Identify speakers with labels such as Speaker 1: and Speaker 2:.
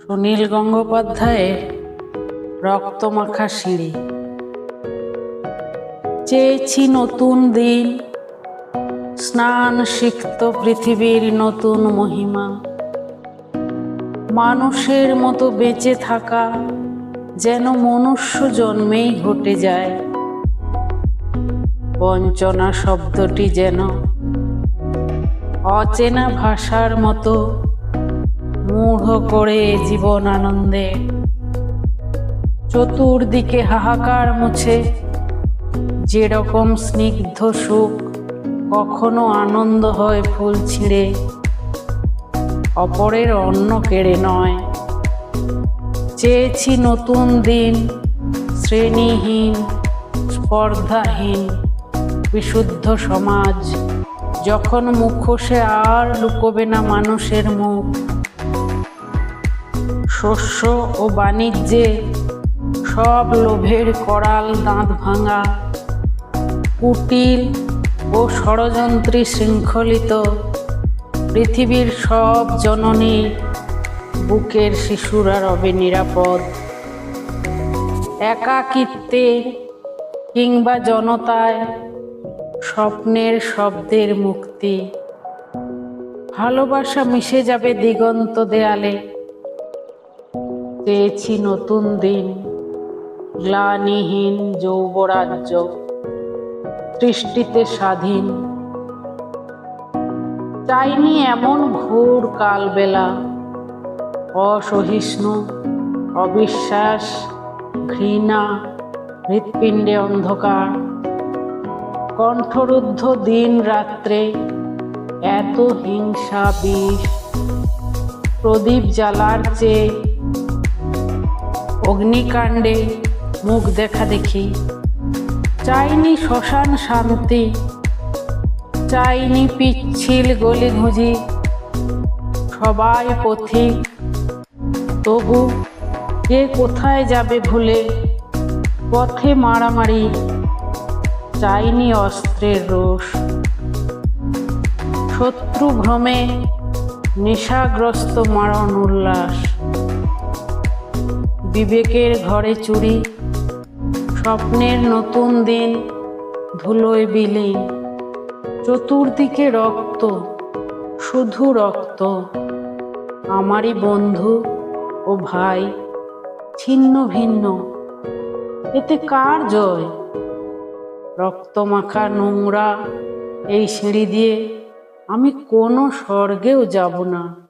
Speaker 1: সুনীল গঙ্গোপাধ্যায়ের রক্তমাখা সিঁড়ি। চেয়েছি নতুন দিন, স্নান সিক্ত পৃথিবীর নতুন মহিমা। মানুষের মতো বেঁচে থাকা যেন মনুষ্য জন্মেই ঘটে যায়। বঞ্চনা শব্দটি যেন অচেনা ভাষার মতো মূঢ় করে জীবন আনন্দে। চতুর্দিকে হাহাকার মুছে। যেরকম স্নিগ্ধ সুখ কখনো আনন্দ হয় ফুল ছিঁড়ে। অপরের অন্ন কেড়ে নয়। চেয়েছি নতুন দিন, শ্রেণীহীন, স্পর্ধাহীন, বিশুদ্ধ সমাজ। যখন মুখোশে আর লুকোবে না মানুষের মুখ। শস্য ও বাণিজ্যে সব লোভের করাল দাঁত ভাঙা, কুটিল ও ষড়যন্ত্রী শৃঙ্খলিত পৃথিবীর সব জননী বুকের শিশুরা রবে নিরাপদ। একাকিত্বে কিংবা জনতায় স্বপ্নের শব্দের মুক্তি। ভালোবাসা মিশে যাবে দিগন্ত দেয়ালে। পেয়েছি নতুন দিন, গ্লানিহীন যৌবরাজ্য, সৃষ্টিতে স্বাধীন। চাইনি এমন ঘোর কালবেলা, অসহিষ্ণু, অবিশ্বাস, ঘৃণা, হৃৎপিণ্ডে অন্ধকার। কণ্ঠরুদ্ধ দিন রাত্রে এত হিংসা বিষ, প্রদীপ জ্বালার চেয়ে অগ্নিকাণ্ডে মুখ দেখা দেখি। চাইনি শ্মশান শান্তি, চাইনি পিচ্ছিল গলি ঘুঁজি সবাই পথিক, তবু কে কোথায় যাবে ভুলে পথে মারামারি, চাইনি অস্ত্রের রোষ। শত্রু ভ্রমে নেশাগ্রস্ত মারণ উল্লাস। বিবেকের ঘরে চুরি, স্বপ্নের নতুন দিন ধুলোয় বিলীন চতুর্দিকে রক্ত, শুধু রক্ত। আমারই বন্ধু ও ভাই, ছিন্ন ভিন্ন। এতে কার জয়? রক্তমাখা নোংরা এই সিঁড়ি দিয়ে আমি কোনো স্বর্গেও যাব না।